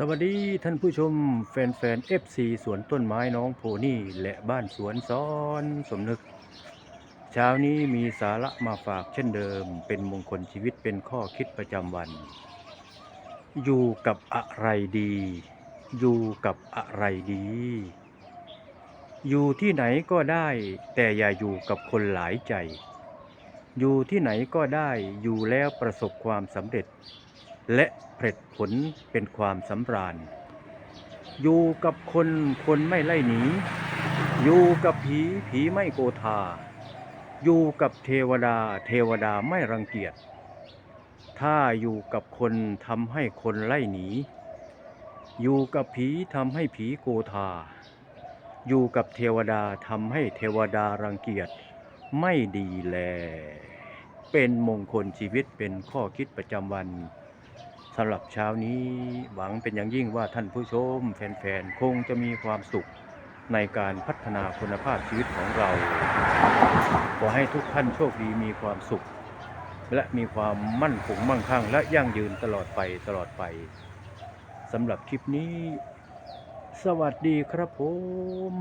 สวัสดีท่านผู้ชมแฟนๆ FC สวนต้นไม้น้องโพนี่และบ้านสวนซ้อนสมนึก เช้านี้มีสาระมาฝากเช่นเดิม เป็นมงคลชีวิตเป็นข้อคิดประจำวัน อยู่กับอะไรดี อยู่กับอะไรดี อยู่ที่ไหนก็ได้ แต่อย่าอยู่กับคนหลายใจ อยู่ที่ไหนก็ได้อยู่แล้วประสบความสำเร็จ และผลผลเป็นความสำราญ อยู่กับคนคนไม่ไล่หนี อยู่กับผีผีไม่โกธา อยู่กับเทวดาเทวดาไม่รังเกียจ ถ้าอยู่กับคนทำให้คนไล่หนี อยู่กับผีทำให้ผีโกธา อยู่กับเทวดาทำให้เทวดารังเกียจ ไม่ดีแล เป็นมงคลชีวิตเป็นข้อคิดประจำวัน สำหรับเช้านี้หวังเป็นอย่างยิ่งว่าท่านผู้ชม แฟนๆ คงจะมีความสุขในการพัฒนาคุณภาพชีวิตของเรา ขอให้ทุกท่านโชคดีมีความสุข และมีความมั่นคงมั่งคั่ง และยั่งยืนตลอดไปตลอดไปสำหรับคลิปนี้ สวัสดีครับผม